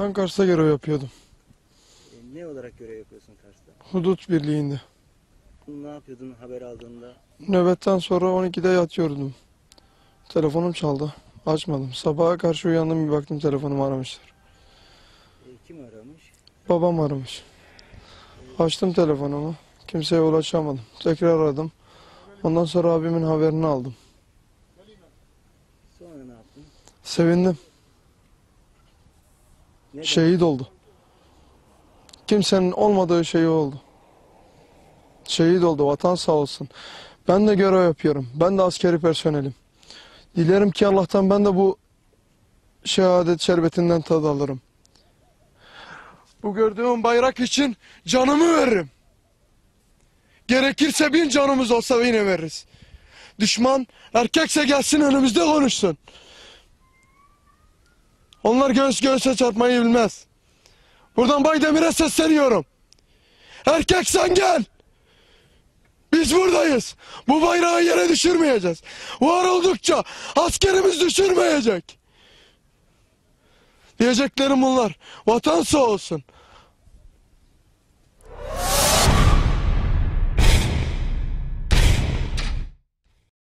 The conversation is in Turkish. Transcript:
Ben Kars'ta görev yapıyordum. E, ne olarak görev yapıyorsun Kars'ta? Hudut Birliği'nde. Ne yapıyordun haber aldığında? Nöbetten sonra 12'de yatıyordum. Telefonum çaldı. Açmadım. Sabaha karşı uyandım bir baktım telefonumu aramışlar. E, kim aramış? Babam aramış. Açtım telefonumu. Kimseye ulaşamadım. Tekrar aradım. Ondan sonra abimin haberini aldım. Sonra ne yaptın? Sevindim. Şehit oldu. Kimsenin olmadığı şey oldu. Şehit oldu. Vatan sağ olsun. Ben de görev yapıyorum. Ben de askeri personelim. Dilerim ki Allah'tan ben de bu şehadet şerbetinden tad alırım. Bu gördüğüm bayrak için canımı veririm. Gerekirse bin canımız olsa yine veririz. Düşman erkekse gelsin önümüzde konuşsun. Onlar göğüs göğüse çarpmayı bilmez. Buradan Baydemir'e sesleniyorum. Erkek sen gel. Biz buradayız. Bu bayrağı yere düşürmeyeceğiz. Var oldukça askerimiz düşürmeyecek. Diyeceklerim bunlar. Vatan sağ olsun.